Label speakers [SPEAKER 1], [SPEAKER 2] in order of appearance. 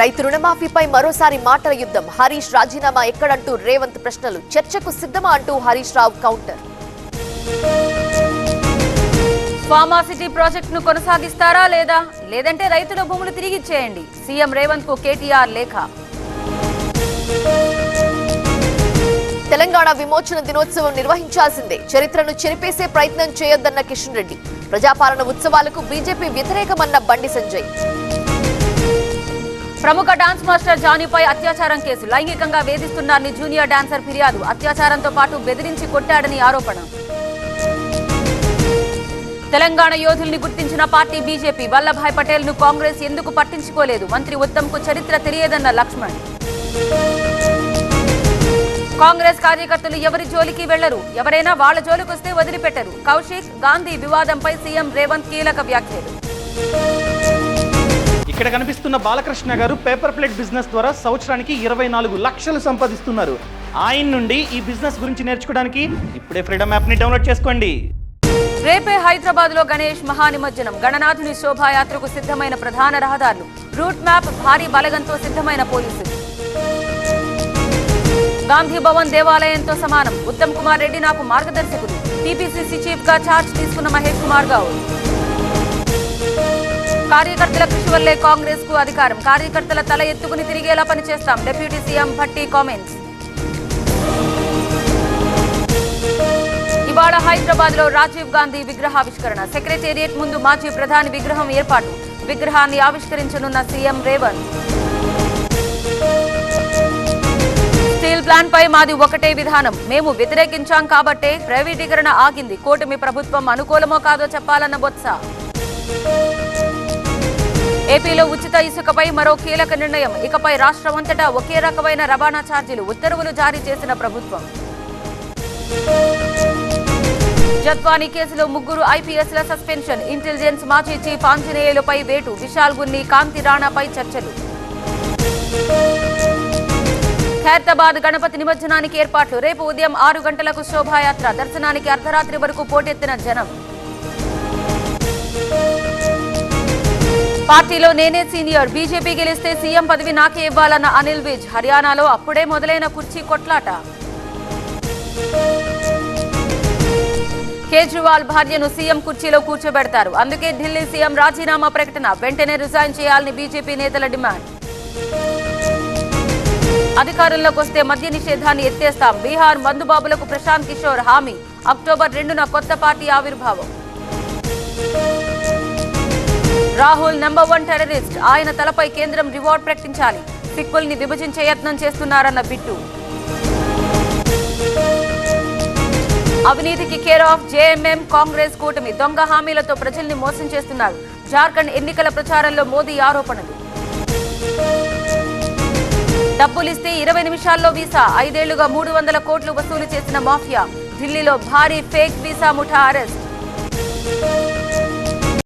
[SPEAKER 1] రైతు రుణమాఫీపై మరోసారి మాటల యుద్ధం. హరీష్ రాజీనామా ఎక్కడంటూ రేవంత్ ప్రశ్నలు. చర్చకు సిద్ధమా అంటూ హరీష్ రావు కౌంటర్.
[SPEAKER 2] ఫార్మాసిటీ ప్రాజెక్టును కొనసాగిస్తారా లేదా? లేదంటే రైతుల భూములు తిరిగి ఇచ్చేయండి. సీఎం రేవంత్కు కేటీఆర్ లేఖ.
[SPEAKER 1] తెలంగాణ విమోచన దినోత్సవం నిర్వహించాల్సిందే. చరిత్రను చెరిపేసే ప్రయత్నం చేయొద్దన్న కిషన్ రెడ్డి. ప్రజాపాలన ఉత్సవాలకు బీజేపీ వ్యతిరేకమన్న బండి సంజయ్.
[SPEAKER 2] ప్రముఖ డాన్స్ మాస్టర్ జానీపై అత్యాచారం కేసు. లైంగికంగా వేధిస్తున్నారని జూనియర్ డాన్సర్ ఫిర్యాదు. అత్యాచారంతో పాటు బెదిరించి కొట్టాడని ఆరోపణ. తెలంగాణ యోధుల్ని గుర్తించిన పార్టీ బీజేపీ. వల్లభాయ్ పటేల్ను కాంగ్రెస్ ఎందుకు పట్టించుకోలేదు? మంత్రి ఉత్తమ్కు చరిత్ర తెలియదన్న లక్ష్మణ్. కాంగ్రెస్ కార్యకర్తలు ఎవరి జోలికి వెళ్ళరు? ఎవరైనా వాళ్ళ జోలికొస్తే వదిలిపెట్టరు. కౌశిక్ గాంధీ వివాదంపై సీఎం రేవంత్ కీలక వ్యాఖ్యలు.
[SPEAKER 3] ఇక్కడ కనిపిస్తున్న బాలకృష్ణ గారు పేపర్ ప్లేట్ బిజినెస్ ద్వారా సంవత్సరానికి ఇరవై నాలుగు లక్షలు సంపాదిస్తున్నారు. ఆయన నుండి ఈ బిజినెస్ గురించి నేర్చుకోవడానికి ఇప్పుడే ఫ్రీడమ్ యాప్ని డౌన్లోడ్ చేసుకోండి.
[SPEAKER 2] రేపే హైదరాబాద్లో గణేష్ మహానిమజ్జనం. గణనాథుని శోభాయాత్రకు సిద్ధమైన ప్రధాన రహదారులు. రూట్ మ్యాప్ భారీ బలగంతో సిద్ధమైన పోలీసులు. గాంధీ భవన్ దేవాలయంతో సమానం. ఉత్తమ్ కుమార్ రెడ్డి నాకు మార్గదర్శకుడు. టీపీసీసీ చీఫ్గా ఛార్జ్ తీసుకున్న మహేష్ కుమార్ గౌడ్. కార్యకర్తల వల్లే కాంగ్రెస్కు అధికారం. కార్యకర్తల తల ఎత్తుకుని తిరిగేలా పనిచేస్తాం. Deputy CM Bhatti comments. ఇవాళ హైదరాబాద్లో రాజీవ్ గాంధీ విగ్రహావిష్కరణ. సెక్రటేరియట్ ముందు మాజీ ప్రధాని విగ్రహం ఏర్పాటు. విగ్రహాన్ని ఆవిష్కరించనున్న సీఎం రేవంత్. స్టీల్ ప్లాంట్ పై మాది ఒకటే విధానం. మేము వ్యతిరేకించాం కాబట్టే ప్రైవేటీకరణ ఆగింది. కూటమి ప్రభుత్వం అనుకూలమో కాదో చెప్పాలన్న బొత్స. ఏపీలో ఉచిత ఇసుకపై మరో కీలక నిర్ణయం. ఇకపై రాష్ట్రమంతటా ఒకే రకమైన రవాణా ఛార్జీలు ఉత్తర్వులు జారీ చేసిన ప్రభుత్వం. జద్వానీ కేసులో ముగ్గురు ఐపీఎస్ల సస్పెన్షన్. ఇంటెలిజెన్స్ మాజీ చీఫ్ ఆంజనేయులపై వేటు. విశాల్ గున్ని కాంతి రాణాపై చర్చలు. ఖైరతాబాద్ గణపతి నిమజ్జనానికి ఏర్పాట్లు. రేపు ఉదయం ఆరు గంటలకు శోభాయాత్ర. దర్శనానికి అర్ధరాత్రి వరకు పోటెత్తిన జనం. పార్టీలో నేనే సీనియర్. బీజేపీ గెలిస్తే సీఎం పదవి నాకే ఇవ్వాలన్న అనిల్ విజ్. హర్యానాలో అప్పుడే మొదలైన కుర్చీ కొట్లాట. కేజ్రీవాల్ భార్యను సీఎం కుర్చీలో కూర్చోబెడతారు. అందుకే ఢిల్లీ సీఎం రాజీనామా ప్రకటన. వెంటనే రిజైన్ చేయాలని బీజేపీ నేతల డిమాండ్. అధికారంలోకి వస్తే మద్య నిషేధాన్ని ఎత్తేస్తాం. బీహార్ మందుబాబులకు ప్రశాంత్ కిషోర్ హామీ. అక్టోబర్ రెండున కొత్త పార్టీ ఆవిర్భావం. Rahul number one terrorist. ఆయన తలపై కేంద్రం రివార్డ్ ప్రకటించాలి. సిక్కుల్ని విభజించే యత్నం చేస్తున్నారన్న బిట్టు. అవినీతికి కేర్ ఆఫ్ జేఎంఎం కాంగ్రెస్ కూటమి దొంగ హామీలతో ప్రజల్ని మోసం చేస్తున్నారు. జార్ఖండ్ ఎన్నికల ప్రచారంలో మోదీ ఆరోపణలు. డబ్బులిస్తే ఇరవై నిమిషాల్లో వీసా ఐదేళ్ళుగా మూడు వందల కోట్లు వసూలు చేసిన మాఫియా ఢిల్లీలో భారీ ఫేక్ వీసా ముఠా అరెస్ట్.